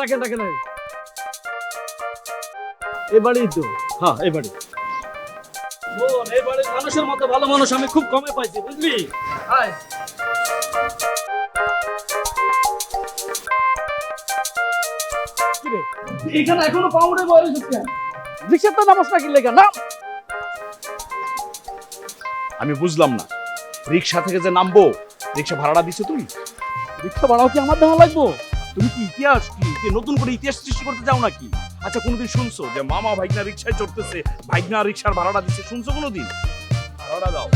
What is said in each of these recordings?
রাখেন রাখেন তো। হ্যাঁ মানুষের মতো ভালো মানুষ আমি খুব কমে পাইছি, বুঝলি? এখানে এখনও আমি বুঝলাম না। রিক্সা থেকে যে নামবো রিক্সা ভাড়াটা দিছো তুই রিক্সা ভাড়াও কি আমার দেওয়া লাগবো? তুমি কি ইতিহাস কি? কি নতুন করে ইতিহাস সৃষ্টি করতে চাও নাকি? আচ্ছা কোনোদিন শুনছো যে মামা ভাইগনা রিক্সায় চড়তেছে ভাইগনা রিক্সার ভাড়াটা দিচ্ছে শুনছো কোনোদিন? ভাড়াটা দাও।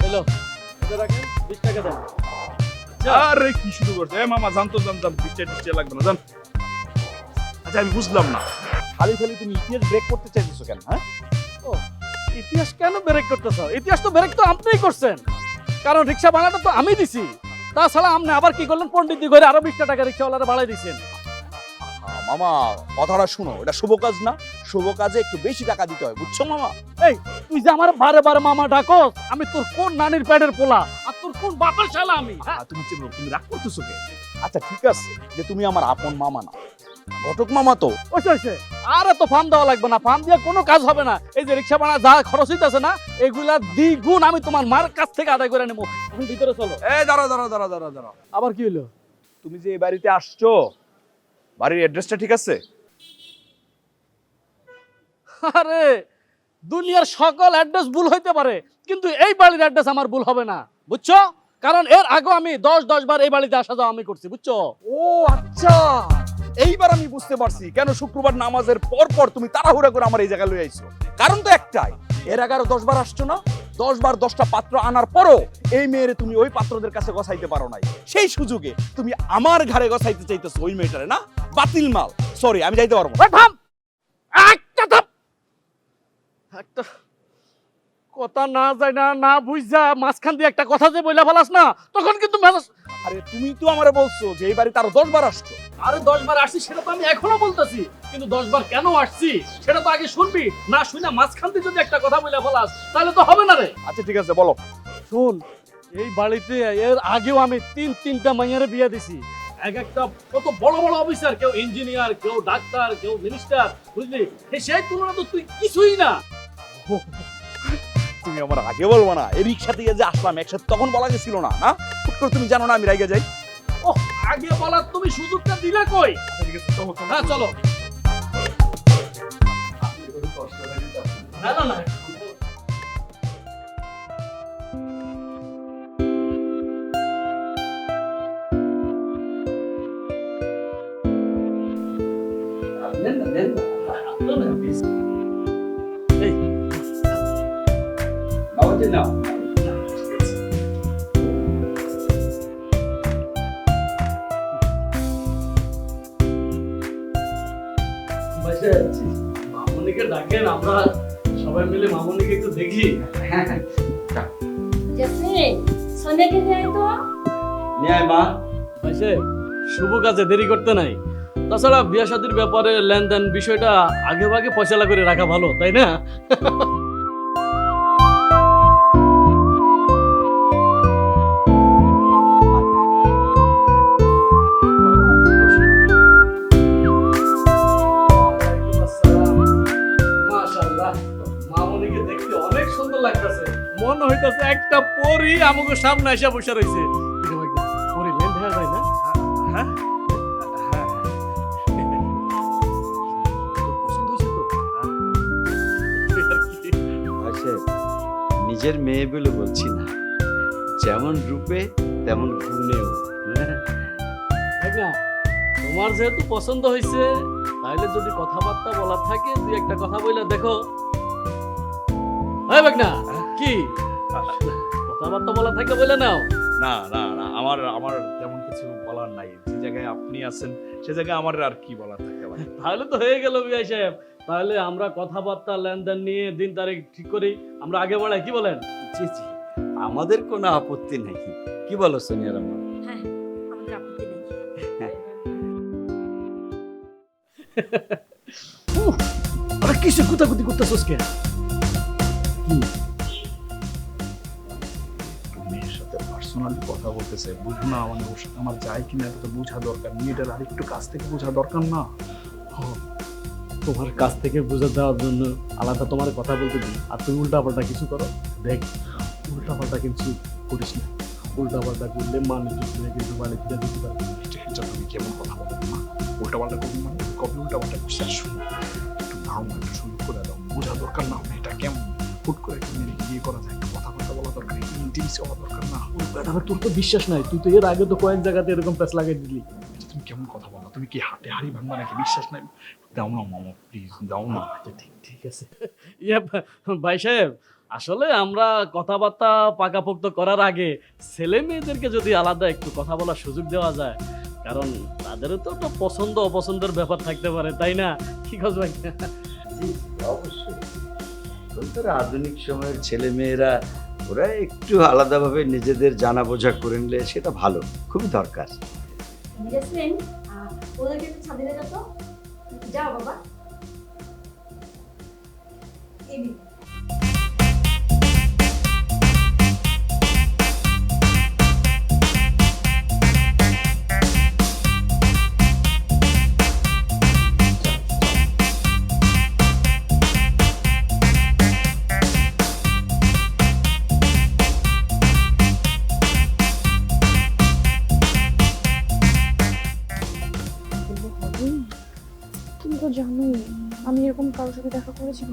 হ্যালো এটা রাখেন বিশ টাকা দেন। আরে কি শুরু করছে? মামা জানতো জানতাম বৃষ্টি টিষ্টি লাগবে না জান। আচ্ছা আমি বুঝলাম না। খালি খালি তুমি ইতিহাস ব্রেক করতে চাইছো কেন হ্যাঁ? ইতিহাস কেন ব্রেক করতেছ? ইতিহাস তো ব্রেক তো আপনিই করছেন। কারণ রিক্সা ভাড়াটা তো আমি দিছি। তাছাড়া আপনি আবার কি করলেন? পন্ডিত ঘরে আরও বিশটা টাকা রিক্সাওয়ালারা বাড়াই দিছেন। মামা কথাটা শুনো এটা শুভ কাজ না। শুভ কাজে একটু বেশি টাকা দিতে হয় বুঝছ মামা? তুই যে আমার বারে বারে মামা ডাকস আমি তোর কোন নানির পেটের পোলা? আর তোর কোন বাপের শালা আমি? হ্যাঁ? তুমি চিনো তুমি রাগ করতেছো কে আচ্ছা ঠিক আছে যে তুমি আমার আপন মামা না। ঘটক মামা তো। ওইসে আর এত ফান দেওয়া লাগবে না ফান দিয়ে কোনো কাজ হবে না। এই যে রিক্সা ভাড়া যা খরচ হইতেছে না এগুলা দ্বিগুণ আমি তোমার মার কাছ থেকে আদায় করে নেব। এখন ভিতরে চলো। এই দাঁড়া দাঁড়া দাঁড়া দাঁড়া দাঁড়া আবার কি হলো তুমি যে এই বাড়িতে আসছো বাড়ির অ্যাড্রেসটা ঠিক আছে? আরে দুনিয়ার সকল অ্যাড্রেস ভুল হইতে পারে কিন্তু এই বাড়ির অ্যাড্রেস আমার ভুল হবে না বুঝছ? কারণ এর আগে আমি দশ দশ বার এই বাড়িতে আসা যাওয়া আমি করছি বুঝছ? ও আচ্ছা। এইবার আমি বুঝতে পারছি কেন শুক্রবার নামাজের পর পর তুমি তাড়াহুড়া করে আমার এই জায়গায় লয়ে আইছো। কারণ তো একটাই, এর আগে আরও দশ বার আসছো না? দশ বার দশটা পাত্র আনার পরও এই মেয়েরে তুমি ওই পাত্রদের কাছে গছাইতে পারো নাই। সেই সুযোগে তুমি আমার ঘরে গছাইতে চাইতেছো ওই মেয়েটারে, না? বাতিল মাল। সরি আমি যাইতে পারব একটা থাম! একটা কথা না যায় না না বুঝ যা মাঝখান দিয়ে একটা কথা যে বইলা ফেলাস না, তখন কিন্তু মেজাজ আরে তুমি তো আমারে বলছো যে এই বাড়িতে আরও দশ বার আসছো। আরে দশ বার আসছি সেটা তো আমি এখনও বলতেছি কিন্তু দশ বার কেন আসছি? সেটা তো আগে শুনবি। না শুনে মাঝখান দিয়ে যদি একটা কথা বইলা ফেলাস তাহলে তো হবে না রে। আচ্ছা ঠিক আছে বলো। শুন এই বাড়িতে এর আগেও আমি তিন তিনটা মাইয়ারে বিয়ে দিছি। এক একটা কত বড় বড় অফিসার কেউ ইঞ্জিনিয়ার কেউ ডাক্তার কেউ মিনিস্টার বুঝলি? সেই তুলনা তো তুই কিছুই না। তুমি আমার আগে বলব না। এই রিক্সা দিয়ে যে আসলাম একসাথে তখন বলা গেছিল না না? তুমি জানো না আমি রাইগে যাই। ও আগে বলার তুমি সুযোগটা দিলে কই? হ্যাঁ চলো। না না না। নেন না, নেন না। আপনার বাবাজি নাও। মামুনিকে ডাকেন আমরা সবাই মিলে মামুনিকে একটু দেখি। জেসমিন সোনিয়াকে নিয়ে তো। নিয়ে মা। মাসে শুভ কাজে দেরি করতে নাই। তাছাড়া বিয়া শাদির ব্যাপারে লেনদেন বিষয়টা আগে ভাগে পয়সালা করে রাখা ভালো তাই না? একটা আমাকে সামনে এসে বসে লেন যায় না? হ্যাঁ হ্যাঁ। তোর পছন্দ হয়েছে তো? আর কি? আচ্ছা নিজের মেয়ে বলে বলছি না। যেমন রূপে তেমন গুণেও। হ্যাঁ? তোমার যেহেতু পছন্দ হয়েছে তাহলে যদি কথাবার্তা বলার থাকে তুই একটা কথা বলে দেখো। হ্যাঁ না কি? কথাবার্তা বলা থাকে বলে নাও। না না না আমার আমার তেমন কিছু বলার নাই। যে জায়গায় আপনি আছেন সে জায়গায় আমার আর কি বলার থাকে তাহলে তো হয়ে গেল বিআই সাহেব। তাহলে আমরা কথাবার্তা লেনদেন নিয়ে দিন তারিখ ঠিক করি। আমরা আগে বাড়াই কি বলেন? জি জি আমাদের কোনো আপত্তি নেই। কি বলো সোনিয়া রহমান হ্যাঁ আমাদের আপত্তি নেই। আরে কি কিছু কুতাকুতি করতেছস কেন? পার্সোনালি কথা বলতেছে বুঝো না মানে আমার যায় কিনা এটা তো বোঝা দরকার মেয়েটার আর একটু কাছ থেকে বোঝা দরকার না। তোমার কাছ থেকে বুঝে দেওয়ার জন্য আলাদা তোমার কথা বলতে দিই। আর তুমি উল্টা পাল্টা কিছু করো? দেখ উল্টা পাল্টা কিছু করিস না। উল্টা পাল্টা করলে মানুষ দেখলে কিন্তু বাড়ি ফিরে দিতে পারবে এটা তুমি কেমন কথা বলো না? উল্টা পাল্টা করবি মানে কবে উল্টাপাল্টা করছি আর শুনো একটু দাও না একটু শুরু করে দাও। বোঝা দরকার না এটা কেমন? হুট করে একটু মেয়েকে বিয়ে করা যায় একটু কথাবার্তা বলা দরকার একটু হওয়া দরকার না তাহলে তোর তো বিশ্বাস নাই তুই তো এর আগে তো কয়েক জায়গাতে এরকম প্যাচ লাগাই দিলি। তুমি কেমন কথা বলো? তুমি কি হাতে হাড়ি ভাঙবা নাকি? বিশ্বাস নাই। দাও না মামা প্লিজ দাও না। আচ্ছা ঠিক ঠিক আছে। ইয়ে ভাই সাহেব আসলে আমরা কথাবার্তা পাকাপোক্ত করার আগে ছেলে মেয়েদেরকে যদি আলাদা একটু কথা বলার সুযোগ দেওয়া যায় কারণ তাদেরও তো একটা পছন্দ অপছন্দের ব্যাপার থাকতে পারে তাই না? কি কাজ ভাই? অবশ্যই। আধুনিক সময়ের ছেলে মেয়েরা ওরা একটু আলাদাভাবে নিজেদের জানা বোঝা করে নিলে সেটা ভালো খুবই দরকার। যাও বাবা। কারোর সাথে দেখা করেছি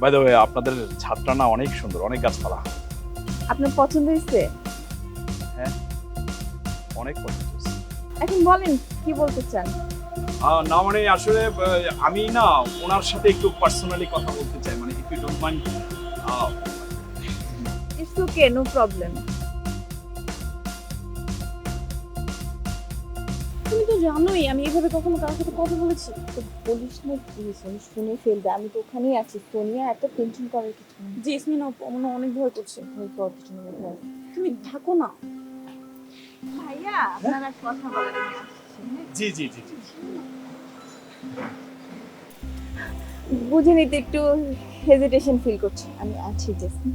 বাই দ্য ওয়ে আপনাদের ছাদটা না অনেক সুন্দর অনেক গাছপালা। আপনার পছন্দ হয়েছে? অনেক পছন্দ হয়েছে। এখন বলেন কি বলতে চান? না মানে আসলে আমি না ওনার সাথে একটু পার্সোনালি কথা বলতে চাই মানে if you don't mind it's okay no problem জানোই আমি এইভাবে কখনো কারোর সাথে কথা বলেছি। তো বলিস না প্লিজ আমি শুনে ফেলবে আমি তো ওখানেই আছি। সোনিয়া এত টেনশন করার কিছু নেই। জেসমিন আমার অনেক ভয় করছে। ভয় কর কিছু নেই ভয়। তুমি থাকো না। ভাইয়া আপনারা কথা বলার জি জি জি জি। বুঝে নিতে একটু হেজিটেশন ফিল করছি। আমি আছি জেসমিন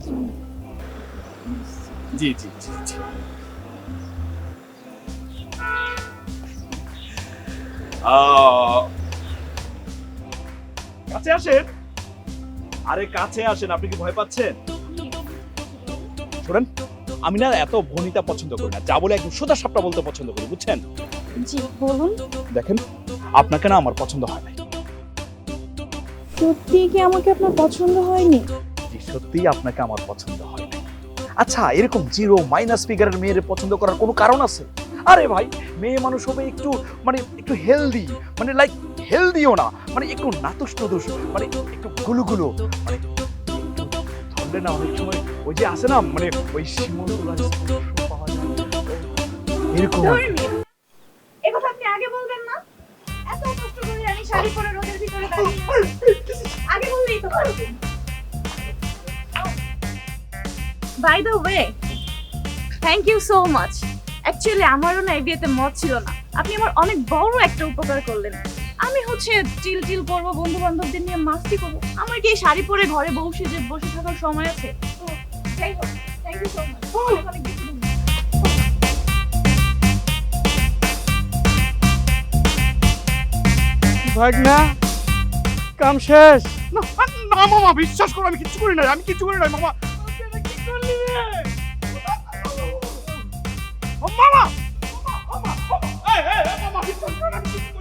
জি জি জি জি। কাছে আসেন। আরে কাছে আসেন আপনি কি ভয় পাচ্ছেন? শোনেন আমি না এত ভনিতা পছন্দ করি না যা বলে একদম সোজা সাপটা বলতে পছন্দ করি বুঝছেন? জি বলুন। দেখেন আপনাকে না আমার পছন্দ হয় নাই। সত্যি কি আমাকে আপনার পছন্দ হয়নি? জি সত্যিই আপনাকে আমার পছন্দ হয় নাই। আচ্ছা এরকম জিরো মাইনাস ফিগারের মেয়ের পছন্দ করার কোনো কারণ আছে? আরে ভাই, মেয়ে মানুষ হবে একটু মানে একটু হেলদি মানে লাইক হেলদিও না মানে একটু নাতুস নতুস মানে একটু গুলো গুলো মানে ধরলে না অনেক সময় ওই যে আছে না মানে ওই শিমুল পাওয়া যায় এরকম কথা আপনি আগে বলবেন না? এত কষ্ট অ্যাকচুয়ালি আমারও না এই বিয়েতে মত ছিল না। আপনি আমার অনেক বড় একটা উপকার করলেন। আমি হচ্ছে চিল চিল করব বন্ধু বান্ধবদের নিয়ে মাস্তি করব। আমার কি এই শাড়ি পরে ঘরে বসে যে বসে থাকার সময় আছে? তো যাই হোক থ্যাংক ইউ সো মাচ অনেক বেশি ভাগনা কাম শেষ। না না মামা বিশ্বাস করো আমি কিচ্ছু করি নাই আমি কিচ্ছু করি নাই মামা। 妈妈，妈妈，妈妈，哎哎，妈妈，你在哪里？